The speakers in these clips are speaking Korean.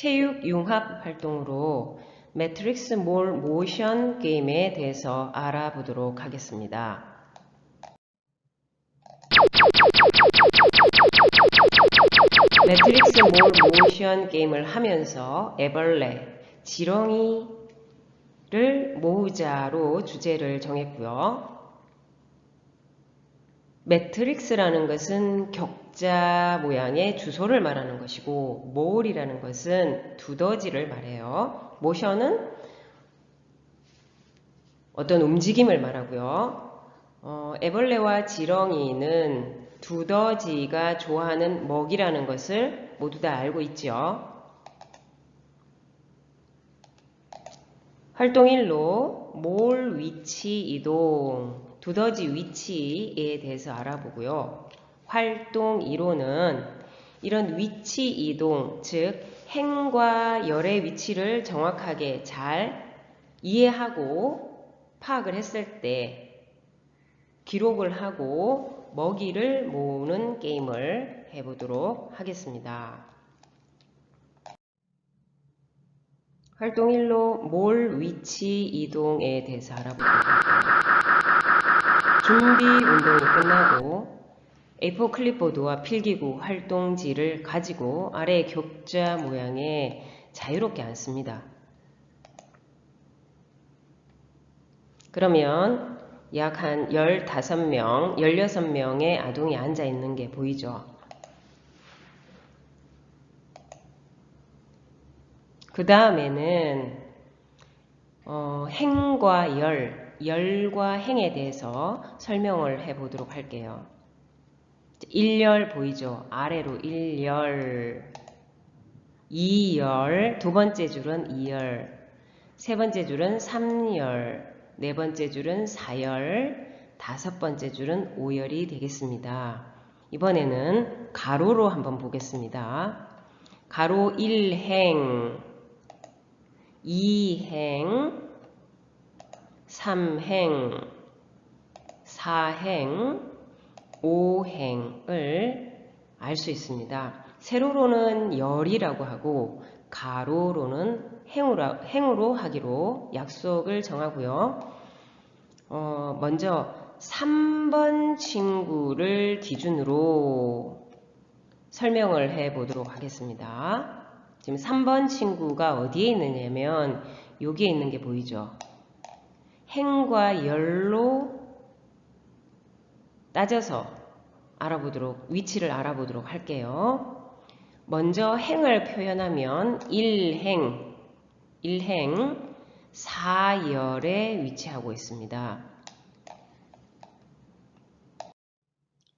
체육 융합 활동으로 매트릭스 몰 모션 게임에 대해서 알아보도록 하겠습니다. 매트릭스 몰 모션 게임을 하면서 애벌레, 지렁이를 모으자로 주제를 정했고요. 매트릭스라는 것은 격자 모양의 주소를 말하는 것이고 몰이라는 것은 두더지를 말해요. 모션은 어떤 움직임을 말하고요. 어, 애벌레와 지렁이는 두더지가 좋아하는 먹이라는 것을 모두 다 알고 있죠. 활동 1로 몰 위치 이동, 두더지 위치에 대해서 알아보고요. 활동 2로는 이런 위치 이동, 즉 행과 열의 위치를 정확하게 잘 이해하고 파악을 했을 때 기록을 하고 먹이를 모으는 게임을 해보도록 하겠습니다. 활동 1로 몰 위치 이동에 대해서 할게요. 준비 운동이 끝나고 A4 클립보드와 필기구 활동지를 가지고 아래 격자 모양에 자유롭게 앉습니다. 그러면 약 한 15명, 16명의 아동이 앉아 있는 게 보이죠? 그 다음에는 어, 행과 열, 열과 행에 대해서 설명을 해 보도록 할게요. 1열 보이죠? 아래로 1열, 2열, 두 번째 줄은 2열, 세 번째 줄은 3열, 네 번째 줄은 4열, 다섯 번째 줄은 5열이 되겠습니다. 이번에는 가로로 한번 보겠습니다. 가로 1행, 2행, 3행, 4행, 5행을 알 수 있습니다. 세로로는 열이라고 하고 가로로는 행으로, 행으로 하기로 약속을 정하고요. 어, 먼저 3번 친구를 기준으로 설명을 해 보도록 하겠습니다. 지금 3번 친구가 어디에 있느냐면 여기에 있는 게 보이죠. 행과 열로 따져서 알아보도록 위치를 알아보도록 할게요. 먼저 행을 표현하면 1행, 1행 4열에 위치하고 있습니다.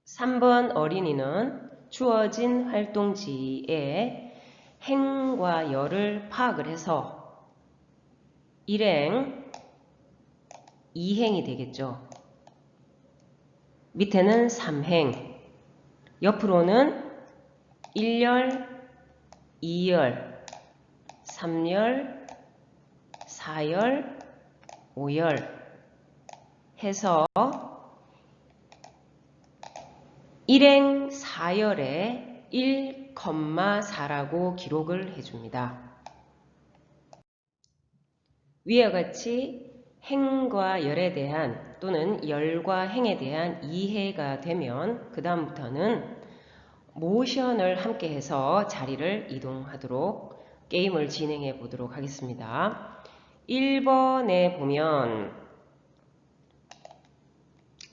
3번 어린이는 주어진 활동지에 행과 열을 파악을 해서 1행, 2행이 되겠죠. 밑에는 3행, 옆으로는 1열, 2열, 3열, 4열, 5열 해서 1행 4열에 1,4라고 기록을 해줍니다. 위와 같이 행과 열에 대한 또는 열과 행에 대한 이해가 되면 그 다음부터는 모션을 함께 해서 자리를 이동하도록 게임을 진행해 보도록 하겠습니다. 1번에 보면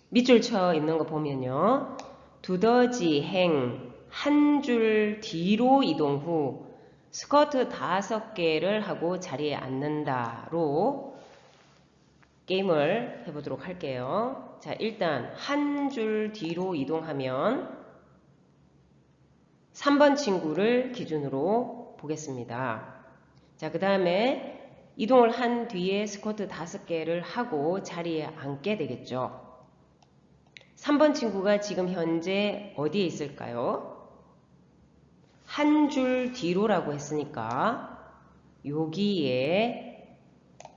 밑줄 쳐 있는 거 보면요. 두더지 행 한 줄 뒤로 이동 후 스커트 다섯 개를 하고 자리에 앉는다로 게임을 해보도록 할게요. 자, 일단 한 줄 뒤로 이동하면 3번 친구를 기준으로 보겠습니다. 자, 그 다음에 이동을 한 뒤에 스쿼트 5개를 하고 자리에 앉게 되겠죠. 3번 친구가 지금 현재 어디에 있을까요? 한 줄 뒤로라고 했으니까 여기에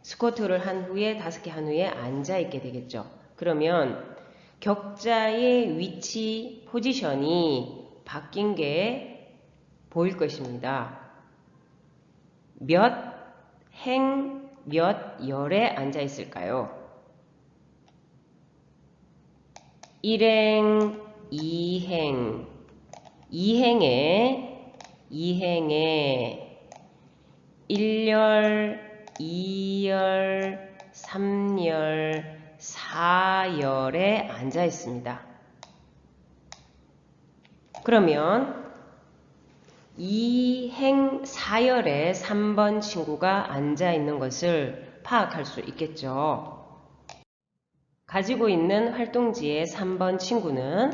스쿼트를 한 후에 5개 한 후에 앉아 있게 되겠죠. 그러면 격자의 위치 포지션이 바뀐 게 보일 것입니다. 몇 행, 몇 열에 앉아 있을까요? 1행, 2행, 2행에, 2행에, 1열, 2열, 3열, 4열에 앉아 있습니다. 그러면 2행 4열에 3번 친구가 앉아 있는 것을 파악할 수 있겠죠. 가지고 있는 활동지의 3번 친구는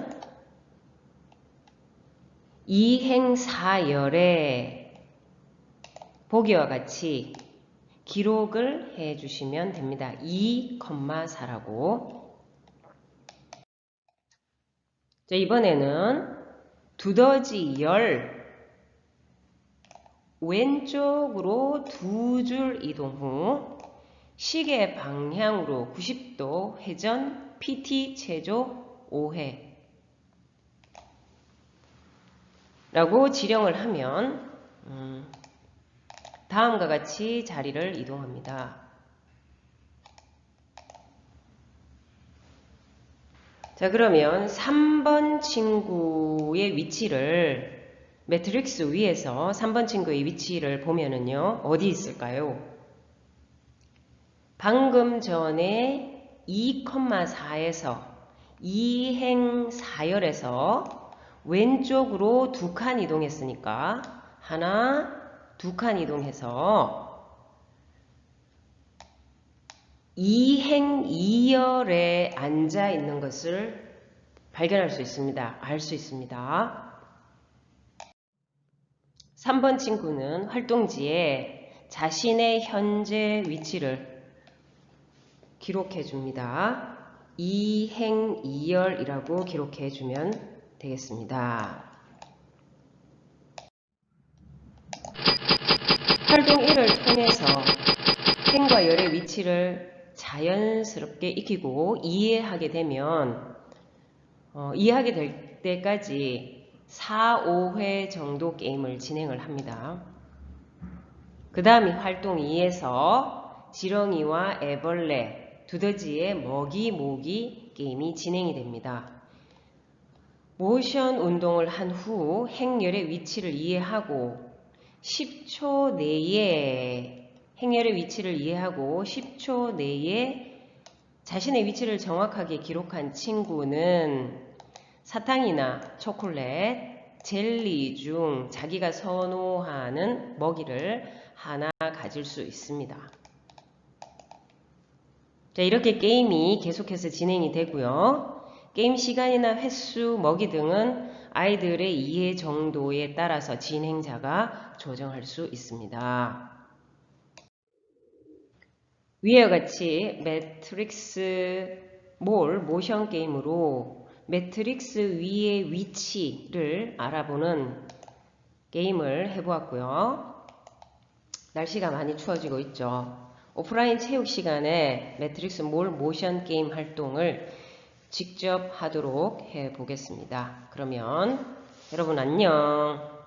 2행 4열에 보기와 같이 기록을 해 주시면 됩니다. 2,4라고. 자, 이번에는 두더지 열 왼쪽으로 두 줄 이동 후 시계 방향으로 90도 회전 PT 체조 5회 라고 지령을 하면 음, 다음과 같이 자리를 이동합니다. 자 그러면 3번 친구의 위치를 매트릭스 위에서 3번 친구의 위치를 보면은요 어디 있을까요? 방금 전에 2,4에서 2행 4열에서 왼쪽으로 두 칸 이동했으니까 하나, 두 칸 이동해서 2행 2열에 앉아 있는 것을 발견할 수 있습니다. 알 수 있습니다. 3번 친구는 활동지에 자신의 현재 위치를 기록해 줍니다. 2행 2열이라고 기록해 주면 되겠습니다. 활동 1을 통해서 행과 열의 위치를 자연스럽게 익히고 이해하게 되면 어, 이해하게 될 때까지 4, 5회 정도 게임을 진행을 합니다. 그 다음에 활동 2에서 지렁이와 애벌레, 두더지의 먹이 모기 게임이 진행이 됩니다. 모션 운동을 한 후 행렬의 위치를 이해하고 10초 내에 행렬의 위치를 이해하고 10초 내에 자신의 위치를 정확하게 기록한 친구는 사탕이나 초콜릿, 젤리 중 자기가 선호하는 먹이를 하나 가질 수 있습니다. 자, 이렇게 게임이 계속해서 진행이 되고요. 게임 시간이나 횟수, 먹이 등은 아이들의 이해 정도에 따라서 진행자가 조정할 수 있습니다. 위와 같이 매트릭스 몰 모션 게임으로 매트릭스 위의 위치를 알아보는 게임을 해보았고요. 날씨가 많이 추워지고 있죠. 오프라인 체육 시간에 매트릭스 몰 모션 게임 활동을 직접 하도록 해 보겠습니다. 그러면 여러분 안녕.